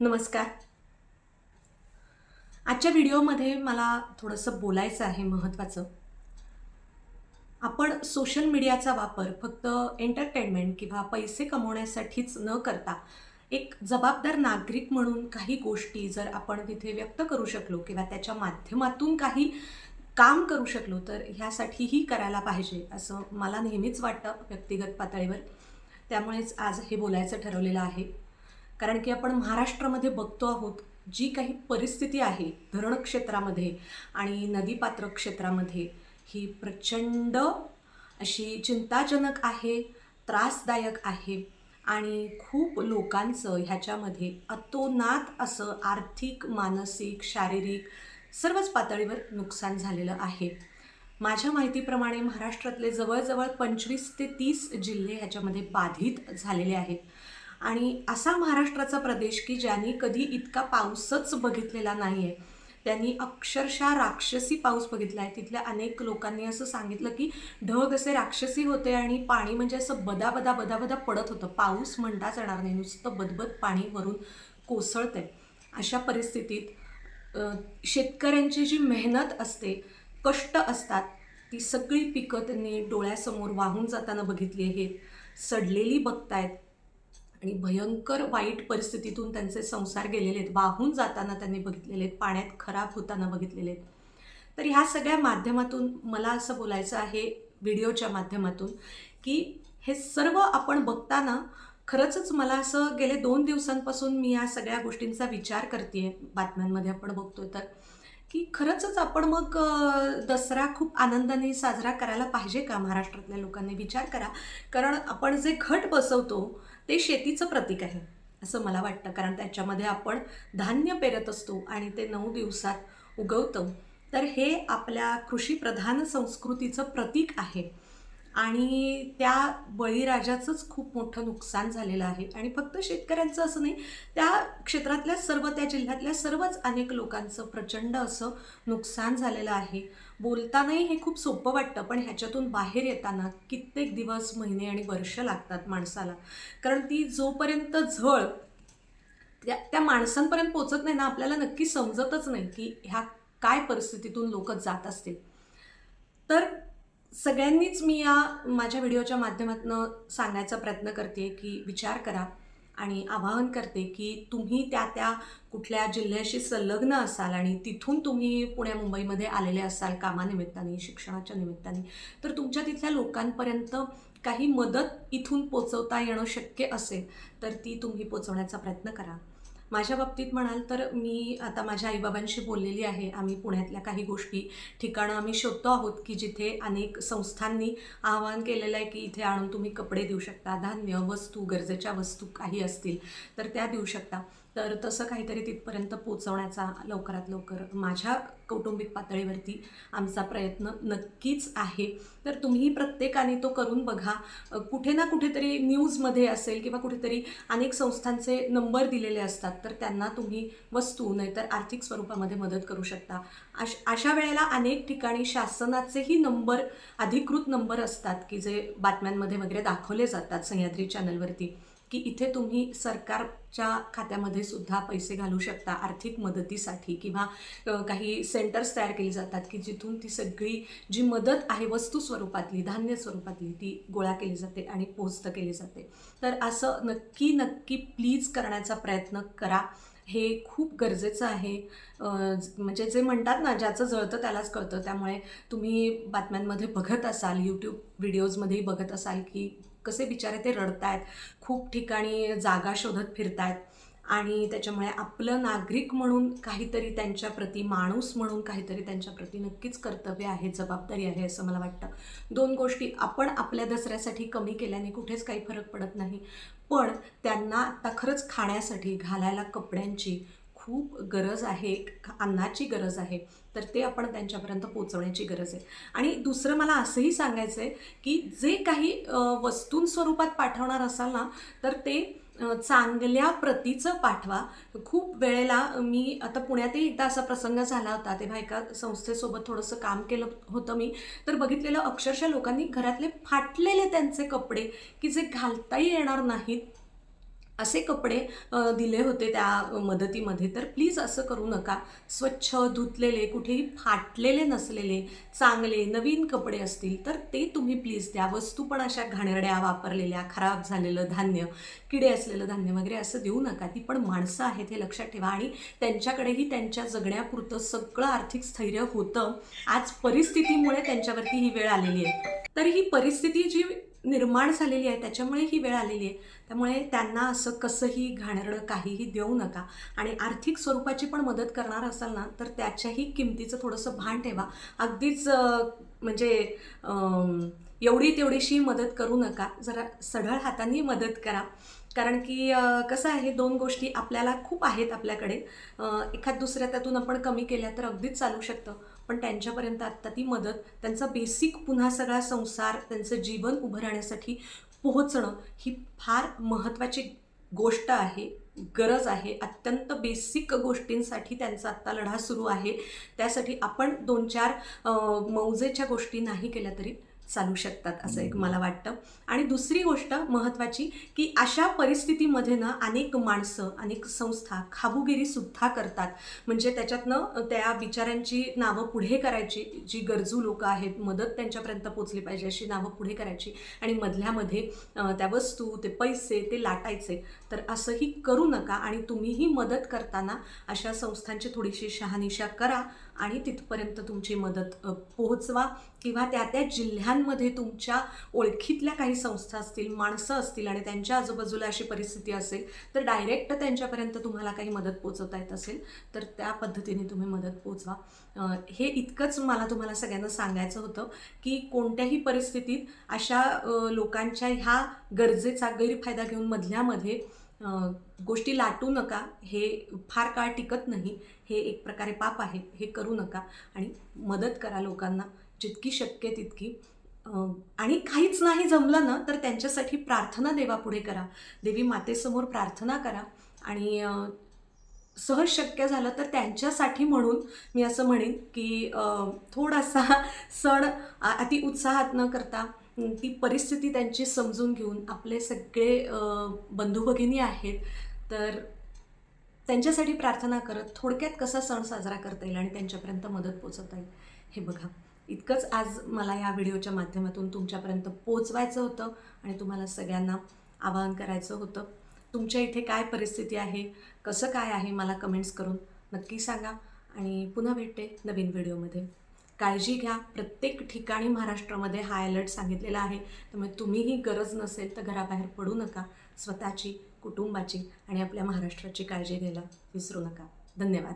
नमस्कार. आजच्या व्हिडिओमध्ये मला थोडंसं बोलायचं आहे महत्त्वाचं. आपण सोशल मीडियाचा वापर फक्त एंटरटेनमेंट किंवा पैसे कमवण्यासाठीच न करता एक जबाबदार नागरिक म्हणून काही गोष्टी जर आपण तिथे व्यक्त करू शकलो किंवा त्याच्या माध्यमातून काही काम करू शकलो तर ह्यासाठीही करायला पाहिजे असं मला नेहमीच वाटतं व्यक्तिगत पातळीवर. त्यामुळेच आज हे बोलायचं ठरवलेलं आहे. कारण की आपण महाराष्ट्रामध्ये बघतो आहोत जी काही परिस्थिती आहे धरण क्षेत्रामध्ये आणि नदीपात्र क्षेत्रामध्ये ही प्रचंड अशी चिंताजनक आहे त्रासदायक आहे आणि खूप लोकांचं ह्याच्यामध्ये अतोनात असं आर्थिक मानसिक शारीरिक सर्वच पातळीवर नुकसान झालेलं आहे. माझ्या माहितीप्रमाणे महाराष्ट्रातले जवळजवळ पंचवीस ते तीस जिल्हे ह्याच्यामध्ये बाधित झालेले आहेत. आणि असा महाराष्ट्राचा प्रदेश की ज्यांनी कधी इतका पाऊसच बघितलेला नाही आहे त्यांनी अक्षरशः राक्षसी पाऊस बघितला आहे. तिथल्या अनेक लोकांनी असं सांगितलं की ढग असे राक्षसी होते आणि पाणी म्हणजे असं बदा बदा बदा बदा पडत होतं. पाऊस म्हणताच येणार नाही. नुसतं बदबद पाणी वरून कोसळते अशा परिस्थितीत शेतकऱ्यांची जी मेहनत असते कष्ट असतात ती सगळी पिकं त्यांनी डोळ्यासमोर वाहून जाताना बघितली आहेत. सडलेली बघतायत. आणि भयंकर वाईट परिस्थितीतून त्यांचे संसार गेलेले आहेत. वाहून जाताना त्यांनी बघितलेले आहेत. पाण्यात खराब होताना बघितलेले आहेत. तर ह्या सगळ्या माध्यमातून मला असं बोलायचं आहे व्हिडिओच्या माध्यमातून की हे सर्व आपण बघताना खरंचच मला असं गेले दोन दिवसांपासून मी या सगळ्या गोष्टींचा विचार करते बातम्यांमध्ये आपण बघतोय तर की खरंचच आपण मग दसरा खूप आनंदाने साजरा करायला पाहिजे का? महाराष्ट्रातल्या लोकांनी विचार करा. कारण आपण जे घट बसवतो ते शेतीचं प्रतीक आहे असं मला वाटतं. कारण त्याच्यामध्ये आपण धान्य पेरत असतो आणि ते नऊ दिवसात उगवतं. तर हे आपल्या कृषीप्रधान संस्कृतीचं प्रतीक आहे. आणि त्या बळीराजाचंच खूप मोठं नुकसान झालेलं आहे. आणि फक्त शेतकऱ्यांचं असं नाही त्या क्षेत्रातल्या सर्व त्या जिल्ह्यातल्या सर्वच अनेक लोकांचं प्रचंड असं नुकसान झालेलं आहे. बोलतानाही हे खूप सोपं वाटतं पण ह्याच्यातून बाहेर येताना कित्येक दिवस महिने आणि वर्ष लागतात माणसाला. कारण ती जोपर्यंत झळ त्या त्या माणसांपर्यंत पोचत नाही ना आपल्याला नक्की समजतच नाही की ह्या काय परिस्थितीतून लोक जात असतील. तर सगळ्यांनीच मी या माझ्या व्हिडिओच्या माध्यमातून सांगायचा प्रयत्न करते की विचार करा आणि आवाहन करते की तुम्ही त्या त्या कुठल्या जिल्ह्याशी संलग्न असाल आणि तिथून तुम्ही पुण्या मुंबईमध्ये आलेले असाल कामानिमित्ताने शिक्षणाच्या निमित्ताने तर तुमच्या तिथल्या लोकांपर्यंत काही मदत इथून पोचवता येणं शक्य असेल तर ती तुम्ही पोचवण्याचा प्रयत्न करा. माझ्या बाबतीत म्हणाल तर मी आता माझ्या आईबाबांशी बोललेली आहे. आम्ही पुण्यातल्या काही गोष्टी ठिकाणं आम्ही शोधतो आहोत की जिथे अनेक संस्थांनी आवाहन केलेलं आहे की इथे आणून तुम्ही कपडे देऊ शकता धान्य वस्तू गरजेच्या वस्तू काही असतील तर त्या देऊ शकता. तर तसं काहीतरी तिथपर्यंत पोचवण्याचा लवकरात लवकर माझ्या कौटुंबिक पातळीवरती आमचा प्रयत्न नक्कीच आहे. तर तुम्ही प्रत्येकाने तो करून बघा. कुठे ना कुठेतरी न्यूजमध्ये असेल किंवा कुठेतरी अनेक संस्थांचे नंबर दिलेले असतात तर त्यांना तुम्ही वस्तू नाहीतर आर्थिक स्वरूपामध्ये मदत करू शकता. अश अशा वेळेला अनेक ठिकाणी शासनाचेही नंबर अधिकृत नंबर असतात की जे बातम्यांमध्ये वगैरे दाखवले जातात सह्याद्री चॅनलवरती. की इथे तुम्ही सरकारच्या खात्यामध्ये सुद्धा पैसे घालू शकता आर्थिक मदतीसाठी किंवा काही सेंटर्स तयार केली जातात की जिथून ती सगळी जी मदत आहे वस्तू स्वरूपातली धान्य स्वरूपातली ती गोळा केली जाते आणि पोहोचतं केली जाते. तर असं नक्की नक्की प्लीज करण्याचा प्रयत्न करा. हे खूप गरजेचं आहे. म्हणजे जे म्हणतात ना ज्याचं जळतं त्यालाच कळतं. त्यामुळे तुम्ही बातम्यांमध्ये बघत असाल यूट्यूब व्हिडिओजमध्येही बघत असाल की कसे बिचारे ते रडतायत खूप ठिकाणी जागा शोधत फिरतायत. आणि त्याच्यामुळे आपलं नागरिक म्हणून काहीतरी त्यांच्याप्रती माणूस म्हणून काहीतरी त्यांच्याप्रती नक्कीच कर्तव्य आहे जबाबदारी आहे असं मला वाटतं. दोन गोष्टी आपण आपल्या दसऱ्यासाठी कमी केल्याने कुठेच काही फरक पडत नाही. पण त्यांना आता खरंच खाण्यासाठी घालायला कपड्यांची खूप गरज आहे अन्नाची गरज आहे तर ते आपण त्यांच्यापर्यंत पोचवण्याची गरज आहे. आणि दुसरं मला असंही सांगायचं आहे की जे काही वस्तूं स्वरूपात पाठवणार असाल ना तर ते चांगल्या प्रतीचं पाठवा. खूप वेळेला मी आता पुण्यातही एकदा असा प्रसंग झाला होता तेव्हा एका संस्थेसोबत थोडंसं काम केलं होतं मी तर बघितलेलं अक्षरशः लोकांनी घरातले फाटलेले त्यांचे कपडे की जे घालताही येणार नाहीत असे कपडे दिले होते त्या मदतीमध्ये. तर प्लीज असं करू नका. स्वच्छ धुतलेले कुठेही फाटलेले नसलेले चांगले नवीन कपडे असतील तर ते तुम्ही प्लीज द्या. वस्तू पण अशा घाणेरड्या वापरलेल्या खराब झालेलं धान्य किडे असलेलं धान्य वगैरे असं देऊ नका. ती पण माणसं आहेत हे लक्षात ठेवा. आणि त्यांच्याकडेही त्यांच्या जगण्यापुरतं सगळं आर्थिक स्थैर्य होतं. आज परिस्थितीमुळे त्यांच्यावरती ही वेळ आलेली आहे. तर ही परिस्थिती जी निर्माण झालेली आहे त्याच्यामुळे ही वेळ आलेली आहे. त्यामुळे त्यांना असं कसंही घाणेरडं काहीही देऊ नका. आणि आर्थिक स्वरूपाची पण मदत करणार असाल ना तर त्याच्याही किमतीचं थोडंसं भान ठेवा. अगदीच म्हणजे एवढी तेवढीशी मदत करू नका. जरा सढळ हातांनी मदत करा. कारण की कसं आहे दोन गोष्टी आपल्याला खूप आहेत आपल्याकडे. एखाद दुसऱ्या त्यातून आपण कमी केल्या तर अगदीच चालू शकतं. पण त्यांच्यापर्यंत आत्ता ती मदत त्यांचा बेसिक पुन्हा सगळा संसार त्यांचं जीवन उभं राहण्यासाठी पोहोचणं ही फार महत्त्वाची गोष्ट आहे गरज आहे. अत्यंत बेसिक गोष्टींसाठी त्यांचा आत्ता लढा सुरू आहे. त्यासाठी आपण दोन चार मौजेच्या गोष्टी नाही केल्या तरी चालू शकतात असं एक मला वाटतं. आणि दुसरी गोष्ट महत्त्वाची की अशा परिस्थितीमध्ये ना अनेक माणसं अनेक संस्था खाबुगिरी सुद्धा करतात. म्हणजे त्याच्यातनं त्या बिचाऱ्यांची नावं पुढे करायची जी गरजू लोक आहेत मदत त्यांच्यापर्यंत पोचली पाहिजे अशी नावं पुढे करायची. आणि मधल्यामध्ये त्या वस्तू ते पैसे ते लाटायचे. तर असंही करू नका आणि तुम्हीही मदत करताना अशा संस्थांची थोडीशी शहानिशा करा आणि तिथपर्यंत तुमची मदत पोहोचवा. किंवा त्या त्या जिल्ह्यांमध्ये तुमच्या ओळखीतल्या काही संस्था असतील माणसं असतील आणि त्यांच्या आजूबाजूला अशी परिस्थिती असेल तर डायरेक्ट त्यांच्यापर्यंत तुम्हाला काही मदत पोचवता येत असेल तर त्या पद्धतीने तुम्ही मदत पोचवा हे इतकंच मला तुम्हाला सगळ्यांना सांगायचं होतं की कोणत्याही परिस्थितीत अशा लोकांच्या ह्या गरजेचा गैरफायदा घेऊन मधल्यामध्ये गोष्टी लाटू नका. हे फार काळ टिकत नाही. हे एक प्रकारे पाप आहे. हे करू नका. आणि मदत करा लोकांना. जितकी शक्य तितकी. आणि काहीच नाही जमलं ना तर त्यांच्यासाठी प्रार्थना देवापुढे करा. देवी मातेसमोर प्रार्थना करा. आणि सहज शक्य झालं तर त्यांच्यासाठी म्हणून मी असं म्हणेन की थोडासा सण अति उत्साहात न करता ती परिस्थिती त्यांची समजून घेऊन आपले सगळे बंधू भगिनी आहेत तर त्यांच्यासाठी प्रार्थना करत थोडक्यात कसा सण साजरा करता येईल आणि त्यांच्यापर्यंत मदत पोचवता येईल हे बघा. इतकंच आज मला या व्हिडिओच्या माध्यमातून तुमच्यापर्यंत पोचवायचं होतं आणि तुम्हाला सगळ्यांना आवाहन करायचं होतं. तुमच्या इथे काय परिस्थिती आहे? कसं काय आहे? मला कमेंट्स करून नक्की सांगा आणि पुन्हा भेटते नवीन व्हिडिओमध्ये. काळजी घ्या. प्रत्येक ठिकाणी महाराष्ट्रामध्ये हाय अलर्ट सांगितलेला आहे. त्यामुळे तुम्हीही गरज नसेल तर घराबाहेर पडू नका. स्वतःची कुटुंबाची आणि आपल्या महाराष्ट्राची काळजी घ्यायला विसरू नका. धन्यवाद.